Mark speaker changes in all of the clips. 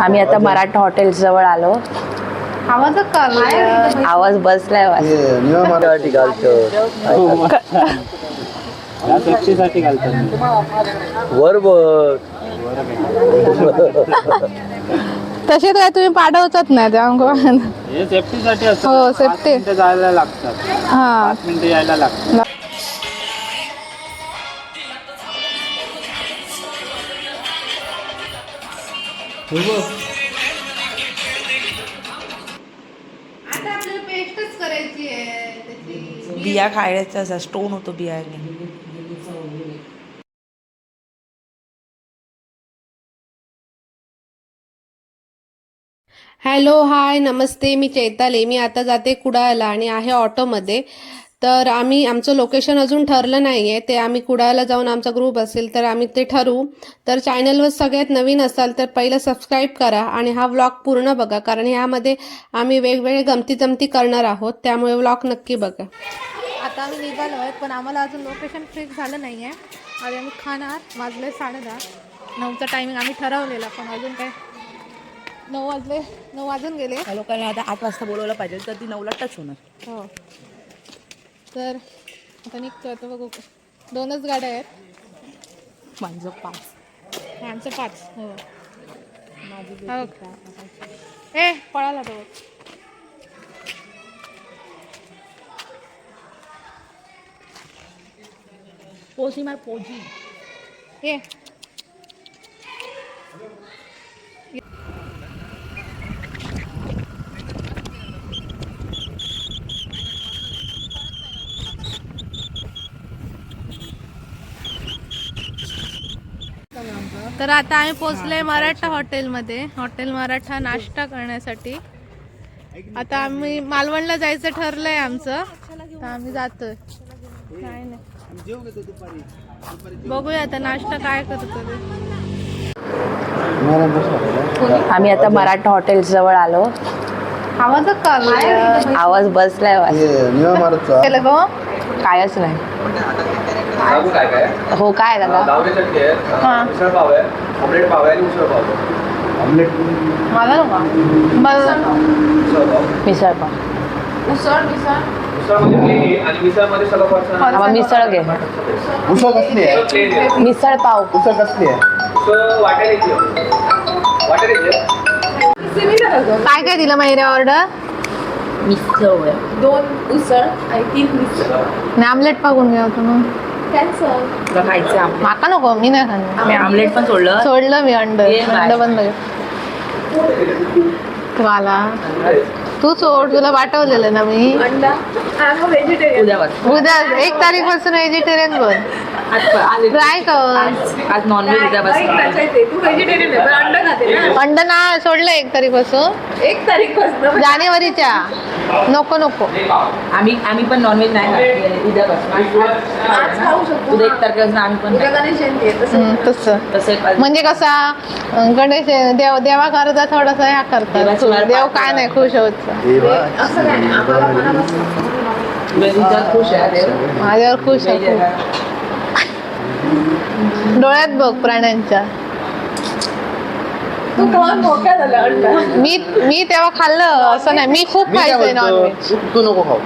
Speaker 1: आम्ही आता मराठा हॉटेल जवळ आलो.
Speaker 2: आवाज का
Speaker 1: आवाज बसलाय.
Speaker 3: मराठी घालतो.
Speaker 4: घालतात. मी.
Speaker 3: वर
Speaker 2: तसे काय तुम्ही पाठवतात नाही त्यामुळे
Speaker 4: हे सेफ्टीसाठी असतं.
Speaker 2: हो.
Speaker 4: मिनिटं जायला लागतात.
Speaker 2: हा.
Speaker 4: मिनिटं यायला लागतात.
Speaker 2: आता आपल्याला पेस्टच करायची आहे त्याची.
Speaker 1: बिया खायचा स्टोन होतो बियाने.
Speaker 5: हॅलो हाय नमस्ते मी चैताली. मी आता जाते कुडाळला आणि आहे ऑटोमध्ये. तर आम्ही आमचं लोकेशन अजून ठरलं नाही आहे ते आम्ही कुडाळला जाऊन आमचा ग्रुप असेल तर आम्ही ते ठरवू. तर चॅनलवर सगळ्यात नवीन असाल तर पहिलं सबस्क्राईब करा आणि हा व्लॉग पूर्ण बघा. कारण ह्यामध्ये आम्ही वेगवेगळे गमती जमती करणार आहोत. त्यामुळे व्लॉग नक्की बघा.
Speaker 2: आता आम्ही निघालो आहे पण आम्हाला अजून लोकेशन फिक्स झालं नाही आहे आणि आम्ही खाणार वाजले साडेदहा. नऊचा टायमिंग आम्ही ठरवलेला पण अजून काय? नऊ वाजले नऊ वाजून गेले.
Speaker 1: लोकांनी आता आठ वाजता बोलवलं पाहिजे तर ती नऊला टच होणार.
Speaker 2: हो. तर आता निघतो आता बघू. दोनच गाड्या आहेत.
Speaker 1: माझं पाच.
Speaker 2: आमचं पाच. हो. हो. ए पळाला तो
Speaker 1: पोची मार पोची
Speaker 2: ये तर आता आम्ही पोचले मराठा हॉटेलमध्ये. हॉटेल मराठा नाश्ता करण्यासाठी. आता आम्ही मालवणला जायचं ठरलंय आमचं. तर आम्ही जातोय. नाही. नाही बघूया आता नाश्ता काय करतो ते.
Speaker 1: आम्ही आता मराठा हॉटेल जवळ आलो.
Speaker 2: आवाज
Speaker 1: आवाज बसलाय वाज.
Speaker 3: निवा
Speaker 1: हो काय दादा?
Speaker 6: गावठी चटणी आहे
Speaker 2: हा.
Speaker 6: मिसळ पाव आहे ऑमलेट पाव आहे आणि उसळ पाव आहे.
Speaker 3: ऑमलेट
Speaker 2: मला नको. बरं.
Speaker 6: उसळ पाव.
Speaker 1: मिसळ पाव.
Speaker 2: उसळ मिसळ.
Speaker 6: उसळमध्ये प्लेन आहे आणि मिसळमध्ये सगळं फरसाण
Speaker 1: आम्हा मिसळ घे.
Speaker 3: उसळ कसली आहे?
Speaker 1: मिसळ पाव.
Speaker 3: उसळ कसली आहे?
Speaker 6: उसळ.
Speaker 2: काय काय दिलं महिऱ्या ऑर्डर?
Speaker 1: मिसळ आहे.
Speaker 2: नाही आमलेट पाकून घ्या तुम्ही.
Speaker 1: तुला खायचं आम-
Speaker 2: माका नको मी नाही खाणार.
Speaker 1: आम्ही आमलेट पण सोडलं.
Speaker 2: सोडलं मी अंड.
Speaker 1: ये बाय.
Speaker 2: अंड बंद मला तू सोड तुला पाठवलेलं ना मी?
Speaker 1: उद्यावर
Speaker 2: उद्या एक तारीखपासून व्हेजिटेरियन बन ट्राय कर.
Speaker 1: आज नॉनव्हेज
Speaker 2: अंड ना. सोडलं एक तारीखपासून एक तारीखपासून जानेवारीच्या. नको नको.
Speaker 1: आम्ही आम्ही पण नॉनव्हेज नाही उद्यापासून उद्या एक तारखेपासून आम्ही पण
Speaker 2: तसं. म्हणजे कसा गणेश देव देवा करता थोडासा ह्या
Speaker 1: वाट
Speaker 2: देव. काय नाही खुश होत.
Speaker 1: खुश आहे देव.
Speaker 2: माझ्यावर खुश आहे. डोळ्यात बघ प्राण्यांच्या. मी मी तेव्हा खाल्लं असं नाही. मी खूप खायचंय नॉनव्हेज
Speaker 3: तू- नको खाऊ.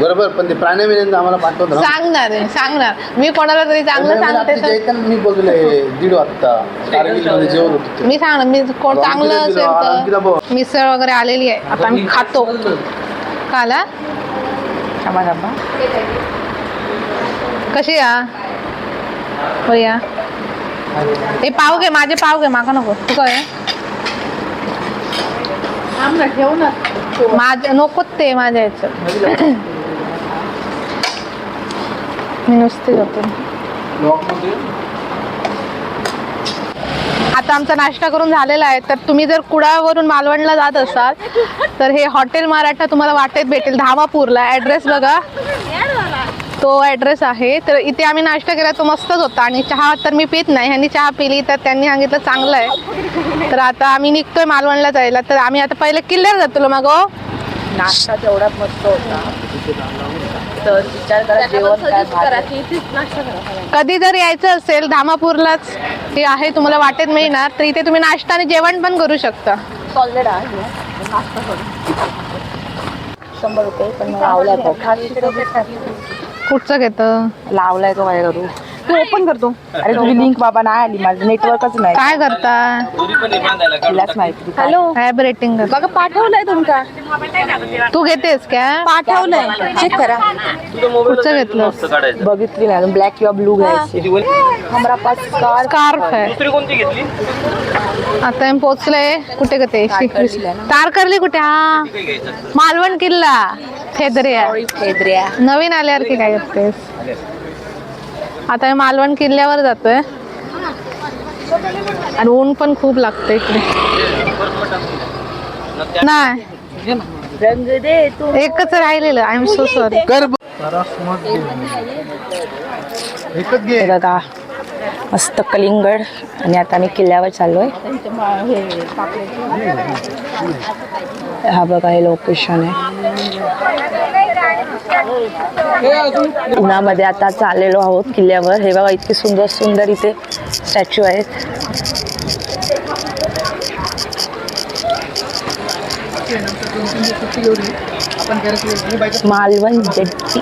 Speaker 3: बरोबर पण ते प्राणी मिळेल आम्हाला पाठवत ना.
Speaker 2: सांगणार आहे, सांगणार. मी कोणाला तरी चांगलं सांगते तर
Speaker 3: मी बघले दीड वाजता. जेवण होतं
Speaker 2: मी सांगणार मी कोण चांगलं असेल तर. मिसळ वगैरे आलेली आहे. आता आम्ही खातो. काला
Speaker 1: थांबा
Speaker 2: कशी या हो? या हे? पाव घे माझे पाव घे माका नको. तू काय माझ नकोच ते माझ्या ह्याचं मी नुसते जातो. आता आमचा नाश्ता करून झालेला आहे तर तुम्ही जर कुडावरून मालवणला जात असाल तर हे हॉटेल मराठा तुम्हाला वाटेत भेटेल. धामापूरला. ॲड्रेस बघा. तो ॲड्रेस आहे. तर इथे आम्ही नाश्ता केला तो मस्तच होता. आणि चहा तर मी पित नाही. ह्यांनी चहा पिली तर त्यांनी सांगितलं चांगलं आहे. तर आता आम्ही निघतोय मालवणला जायला. तर आम्ही आता पहिले किल्ल्यावर जातो मग हो.
Speaker 1: नाश्ता तेवढा मस्त होता. तर विचार करा जेवण काय भात.
Speaker 2: कधी जर यायचं असेल धामापूरलाच हे आहे तुम्हाला वाटेत मिळणार तर इथे तुम्ही नाश्ता आणि जेवण पण करू शकता.
Speaker 1: सॉलिड आहे. नाश्ता करू. शंभर रुपये पण लावलाय तो
Speaker 2: कुठचं घेतं?
Speaker 1: लावलाय तो काय करू तू ओपन करतो अरे तुझी लिंक बाबा नाही आली माझं नेटवर्कच नाही.
Speaker 2: काय करता?
Speaker 1: तिलाच माहिती हॅलो
Speaker 2: ॲप रेटिंग
Speaker 1: बघा पाठवलंय तुमका
Speaker 2: तू घेतेस का?
Speaker 1: पाठवलंय. चेक करा.
Speaker 2: कुठचं घेतलं?
Speaker 1: बघितली नाही ब्लॅक किंवा ब्लू घ्यायची हमरा पास
Speaker 2: स्कार्फ आहे.
Speaker 4: दुसरी कोणती घेतली?
Speaker 2: आता पोहोचलोय कुठे गते
Speaker 1: ना.
Speaker 2: तारकर्ली कुठे? हा. मालवण किल्ला. फेदरिया
Speaker 1: फेदऱ्या
Speaker 2: नवीन आल्यावर की काय करतेस? आता आम्ही मालवण किल्ल्यावर जातोय. आणि ऊन पण खूप लागतं इकडे. नाही. एकच राहिलेलं. आय एम सो सॉरी
Speaker 1: बघा. मस्त कलिंगड. आणि आता आम्ही किल्ल्यावर चाललोय. हा बघा हे लोकेशन आहे. उन्हामध्ये आता चाललेलो आहोत किल्ल्यावर. हे बघा इतके सुंदर सुंदर इथे स्टॅच्यू आहेत. मालवण जट्टी.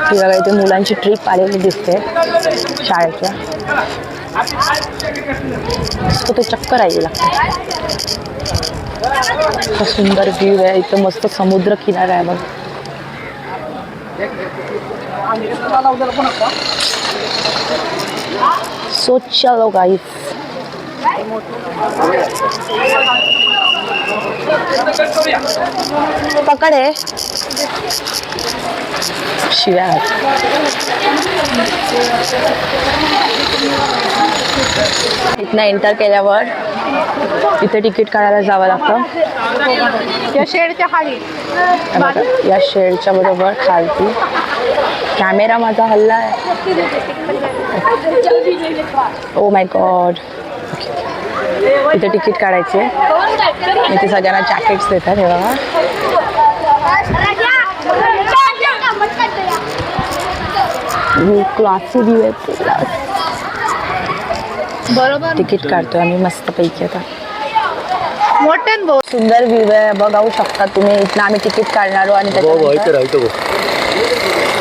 Speaker 1: ही बघा इथे मुलांची ट्रिप आलेली दिसते शाळेच्या. तो चक्कर आहे लागते. इतका सुंदर व्ह्यू आहे. इथं मस्त समुद्र किनारा आहे बघ. सो चलो गाईस पकड आहे शिव्या. इथनं एंटर केल्यावर इथे तिकीट काढायला जावं लागतं.
Speaker 2: या शेडच्या खाली.
Speaker 1: या शेडच्या बरोबर खालती. कॅमेरा माझा हल्ला आहे. ओ माय गॉड इथे तिकीट काढायचे. इथे सगळ्यांना जॅकेट्स देतात हे बघा. क्लासी.
Speaker 2: बरोबर.
Speaker 1: तिकीट काढतोय आम्ही मस्त पैकी आता.
Speaker 2: मोठ्यान बोल
Speaker 1: सुंदर व्ह्यू आहे बघावू शकता तुम्ही. इथनं आम्ही तिकीट काढणार आणि त्याच्यानंतर
Speaker 3: राह इथं बघ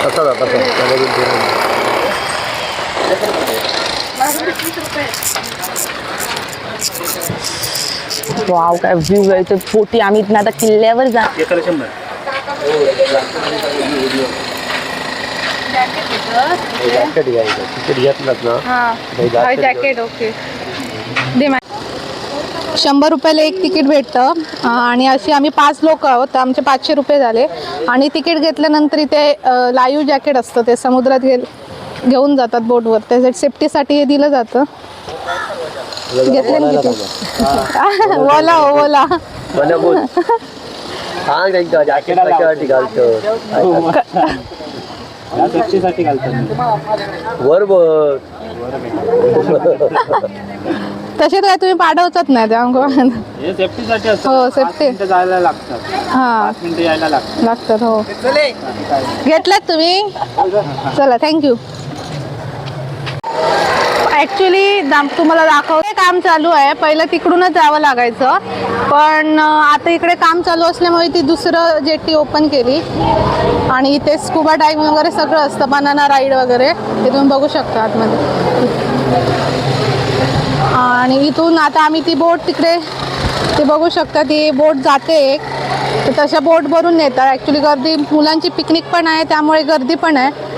Speaker 3: तसा जा तसा त्यामधून फिरून.
Speaker 1: वाव काय व्ह्यू आहे. ते पोटी आम्ही इथनं आता किल्ल्यावर जा
Speaker 4: एकाला शंभर.
Speaker 3: जॅकेट घ्यायचं. तिकीट घेतलात ना. नाही,
Speaker 2: हा
Speaker 3: jacket
Speaker 2: जॅकेट ओके दे मा- शंभर रुपयाला एक तिकीट भेटतं. अं, आणि अशी आम्ही पाच लोक आहोत. तर आमचे पाचशे रुपये झाले. आणि तिकीट घेतल्यानंतर इथे लाईव्ह जॅकेट असतं. ते समुद्रात गे घेऊन जातात बोटवर त्यासाठी सेफ्टीसाठी हे दिलं जातं. घेतले ना किती ओला हो, ओला
Speaker 3: एकदा जॅकेट कशासाठी घालतो? बघ
Speaker 2: तसे काय तुम्ही पाठवतात नाही त्यामुळे
Speaker 4: हे सेफ्टीसाठी असतं.
Speaker 2: हो.
Speaker 4: मिनिटं जायला
Speaker 2: हां.
Speaker 4: यायला लागतात.
Speaker 2: लागतात हो. घेतलात तुम्ही? चला थँक्यू ॲक्च्युली दाम तुम्हाला दाखवते. काम चालू आहे. पहिलं तिकडूनच जावं लागायचं. पण आता इकडे काम चालू असल्यामुळे ती दुसरं जेट्टी ओपन केली. आणि इथे स्कुबा डायविंग वगैरे सगळं असतं. बनाना राईड वगैरे. ते तुम्ही बघू शकता आतमध्ये. आणि इथून आता आम्ही ती बोट तिकडे ते बघू शकता. ती बोट जाते एक. तर तशा बोट भरून नेतात. ॲक्च्युली गर्दी मुलांची पिकनिक पण आहे. त्यामुळे गर्दी पण आहे.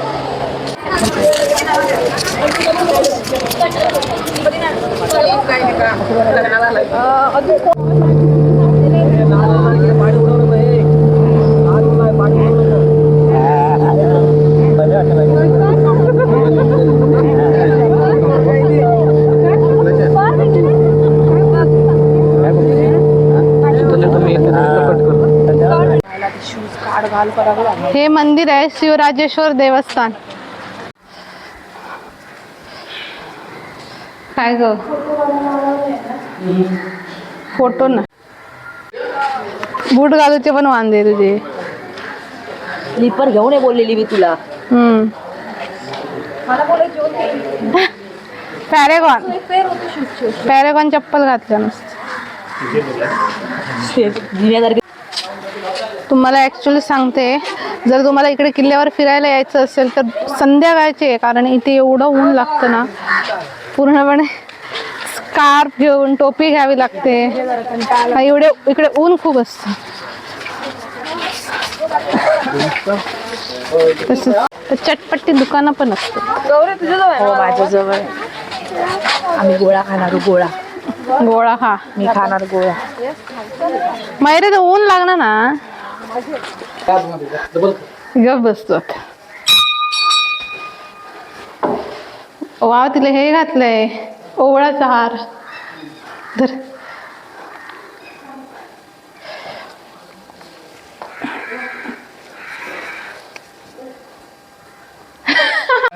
Speaker 2: हे मंदिर आहे शिवराजेश्वर देवस्थान. काय ग? फोटो ना. बूट घालूचे पण वांदे तुझे.
Speaker 1: स्लीपर घेऊन ये बोललेली मी तुला.
Speaker 2: हम्म. पॅरेगॉन. पॅरेगॉन चप्पल घातल्या नुसतं. तुम्हाला ॲक्च्युली सांगते जर तुम्हाला इकडे किल्ल्यावर फिरायला यायचं असेल तर संध्याकाळचे कारण इथे एवढं ऊन लागतं ना. पूर्णपणे स्कार्फ घेऊन टोपी घ्यावी लागते. हा, एवढे इकडे ऊन खूप असतं. तसंच. चटपटी दुकानं पण असतात.
Speaker 1: हो माझ्याजवळ आम्ही गोळा खाणार गोळा.
Speaker 2: गोळा हा.
Speaker 1: मी खाणार गोळा.
Speaker 2: मायरे तर ऊन लागणार ना. गप बसतो वाव तिला हे घातलंय. ओवळाचा हार. धर.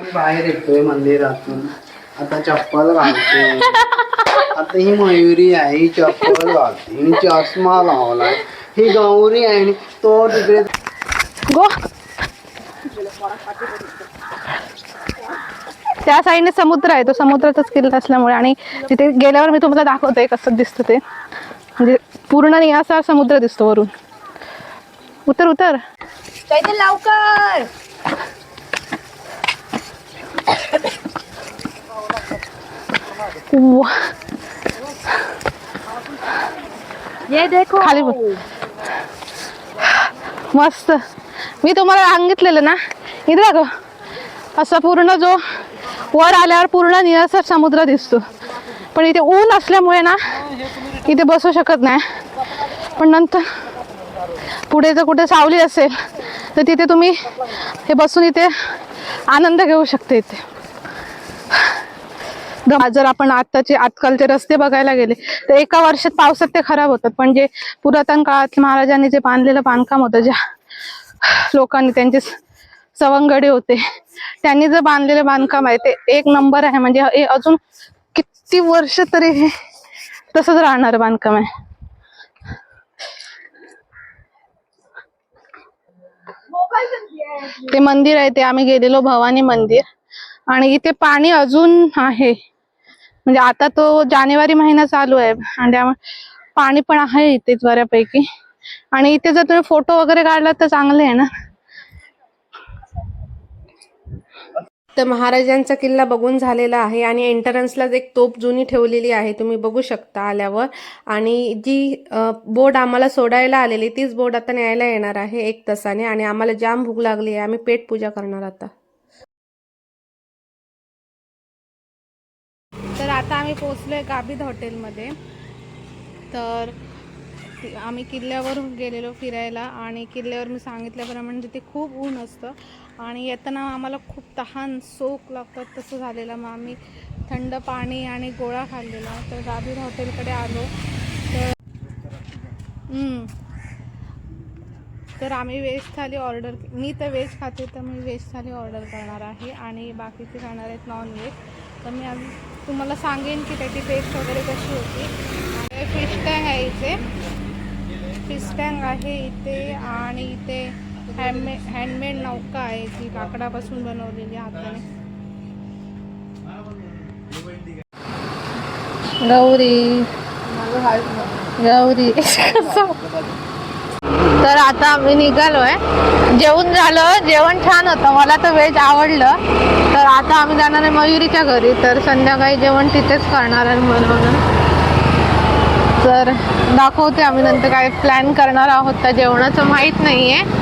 Speaker 7: मी बाहेर येतोय मंदिरातून. आता चप्पल घालते. आता ही मयुरी आहे ही चप्पल घालते. हिने चष्मा लावलाय. ही गौरी आहे आणि तो तिकडे
Speaker 2: गो. त्या साईडने समुद्र आहे. तो समुद्राचाच किल्ला असल्यामुळे आणि तिथे गेल्यावर मी तुम्हाला दाखवते कसं दिसतं ते. म्हणजे पूर्ण असा समुद्र दिसतो वरून. उतर उतर.
Speaker 1: लवकर.
Speaker 2: वा.
Speaker 1: ये देखो.
Speaker 2: खाली बघ मस्त. मी तुम्हाला सांगितलेलं ना. इथे दाखव. असा पूर्ण जो वर आल्यावर पूर्ण निरसर समुद्र दिसतो. पण इथे ऊन असल्यामुळे ना इथे बसू शकत नाही. पण नंतर पुढे जर कुठे सावली असेल तर तिथे तुम्ही हे बसून इथे आनंद घेऊ शकते इथे. जर आपण आत्ताचे आजकालचे रस्ते बघायला गेले तर एका वर्षात पावसात ते खराब होतात. पण जे पुरातन काळात महाराजांनी जे बांधलेलं बांधकाम होतं ज्या लोकांनी त्यांचे चवंगडे होते. त्यांनी जे बांधलेले बांधकाम आहे ते एक नंबर आहे. म्हणजे हे अजून किती वर्ष तरी हे तसंच राहणार बांधकाम आहे. ते मंदिर आहे ते आम्ही गेलेलो भवानी मंदिर. आणि इथे पाणी अजून आहे. म्हणजे आता तो जानेवारी महिना चालू आहे आणि त्यामुळे पाणी पण आहे इथेच बऱ्यापैकी. आणि इथे जर तुम्ही फोटो वगैरे काढला तर चांगले आहे ना.
Speaker 5: तर महाराजांचा किल्ला बघून झालेला आहे आणि एंट्रन्सलाच एक तोप जुनी ठेवलेली आहे. तुम्ही बघू शकता आल्यावर. आणि जी बोर्ड बोट आम्हाला सोडायला आलेली तीच बोट आता न्यायला येणार आहे एक तासाने. आणि आम्हाला जाम भूक लागली आहे. आम्ही पेट पूजा करणार आता.
Speaker 2: तर आता आम्ही पोहोचलोय गाबीद हॉटेलमध्ये. तर आम्ही किल्ल्यावर गेलेलो फिरायला. आणि किल्ल्यावर मी सांगितल्याप्रमाणे म्हणजे तिथे खूप ऊन असतं. आणि येताना आम्हाला खूप तहान सोक लागतात. तसं झालेलं. मग आम्ही थंड पाणी आणि गोळा खाल्लेला. तर गाबिद हॉटेलकडे आलो. तर तर आम्ही व्हेज थाली ऑर्डर मी तर व्हेज खाते तर मी व्हेज थाली ऑर्डर करणार आहे. आणि बाकीचे खाणार आहेत नॉनव्हेज तर मी आज तुम्हाला सांगेन की त्याची टेस्ट वगैरे कशी होती. फिश टँग आहे इथे. फिश टँग आहे इथे आणि इथे हँडमे हँडमेड नौका आहे जी लाकडापासून बनवलेली हाताने. गौरी. गौरी. तर आता आम्ही निघालोय. जेवण झालं जेवण छान होतं. मला तर व्हेज आवडलं. तर आता आम्ही जाणार आहे मयुरीच्या घरी. तर संध्याकाळी जेवण तिथेच करणार आहे बनवणं तर दाखवते आम्ही नंतर काय प्लॅन करणार आहोत. त्या जेवणाचं माहीत नाही आहे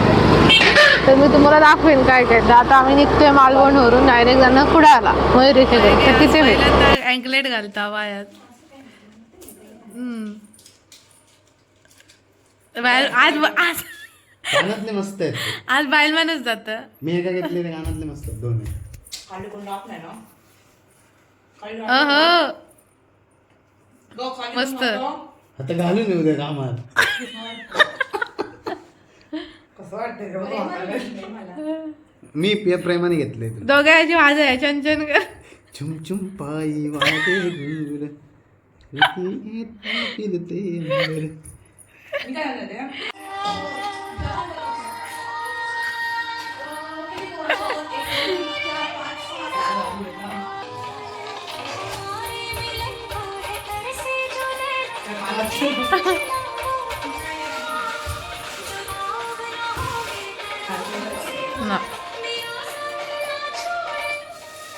Speaker 2: तर मी तुम्हाला दाखवेन काय काय. तर आता आम्ही निघतोय मालवणवरून. डायरेक्ट जाणार कुडाळला. मयुरीच्या घरी. तर तिथे भेट.
Speaker 8: अँकलेट घालता वायात. आज आज
Speaker 7: कानातले मस्त आहेत ते.
Speaker 8: आज बायलमानच जात.
Speaker 7: मी एका कानातले मस्त आहेत.
Speaker 8: मस्त.
Speaker 7: आता घालून येऊ द्या कामात मी प्रिय प्रेमाने घेतले
Speaker 8: दोघांची माझं आहे चंचन कर.
Speaker 7: चुम चुम पायी वाटे दूर. फिरते अंबर.
Speaker 8: ना.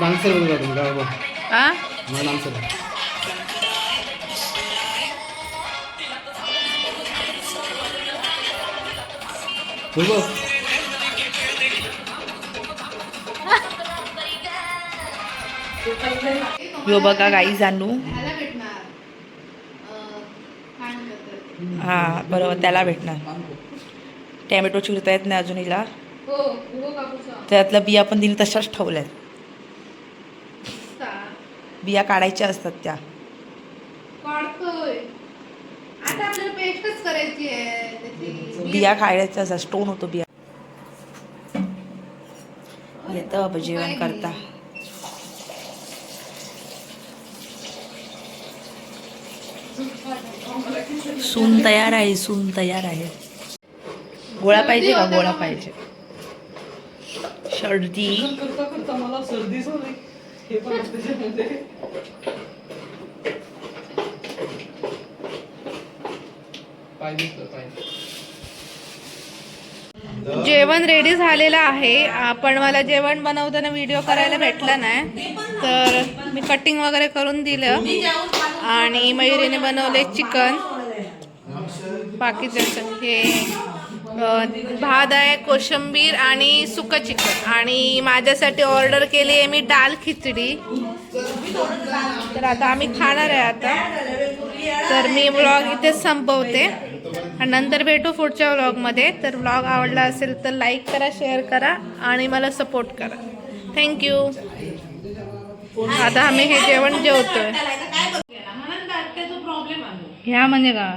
Speaker 7: डान्सर बघा तुम्ही? काय बघ
Speaker 8: आ?
Speaker 7: मला डान्सर. बघ.
Speaker 1: यो बघा गाई जाणू हा बरोबर त्याला भेटणार. टॅमॅटो चिरता येत नाही अजून हिला. त्यातल्या बिया पण तिने तशाच ठेवल्यात. बिया काढायच्या असतात त्या.
Speaker 2: काढतोय. आता आपल्याला पेस्टच करायची आहे त्याची.
Speaker 1: बिया खायच्या असतात स्टोन होतो बिया. येतं बाबा जेवण करता. सून तयार आहे सून तयार आहे. गोळा पाहिजे का? गोळा पाहिजे. सर्दी.
Speaker 2: जेवण रेडी झालेलं आहे. पण मला जेवण बनवताना व्हिडिओ करायला भेटला नाही. तर मी कटिंग वगैरे करून दिलं. आणि मयुरीने बनवले चिकन. बाकी त्याचं हे. भात आहे कोशिंबीर आणि सुकं चिकन. आणि माझ्यासाठी ऑर्डर केली आहे मी डाल खिचडी. तर आता आम्ही खाणार आहे आता. तर मी व्लॉग इथेच संपवते. आणि नंतर भेटू पुढच्या व्लॉगमध्ये. तर व्लॉग आवडला असेल तर लाईक करा शेअर करा आणि मला सपोर्ट करा. थँक्यू आता आम्ही हे जेवण जेवतोय. ह्या म्हणजे का?